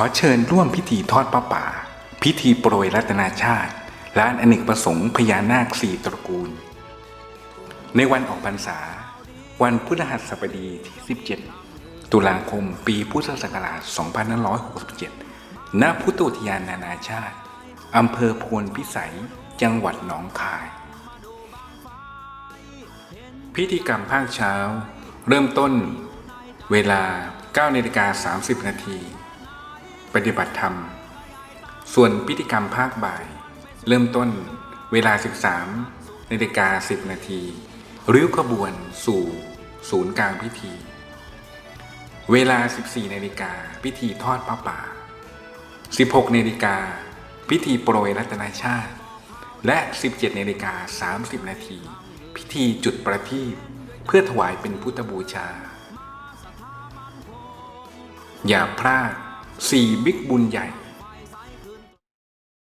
อเชิญร่วมพิธีทอดพระป่า พิธีโปรยรัตนาชาติและอเนกประสงค์พญานาคสี่ตระกูล ในวันออกพรรษา วันพุทธหัสบดีที่ 17 ตุลาคมปีพุทธศักราช 2567 ณ พุทธอุทยานนานาชาติ อำเภอโพนพิสัย จังหวัดหนองคาย พิธีกรรมภาคเช้า เริ่มต้น เวลา9นาฬิกา30 นาที ปฏิบัติธรรม ส่วนพิธีกรรมภาคบ่าย เริ่มต้นเวลา 13นาฬิกา10 นาทีริ้วขบวนสู่ศูนย์กลางพิธี เวลา 14นาฬิกาพิธีทอดพระป่า 16นาฬิกาพิธีโปรยรัตนาชาติ และ 17นาฬิกา30 นาที พิธีจุดประทีปเพื่อถวายเป็นพุทธบูชา อย่าพลาด 4บิ๊กบุญใหญ่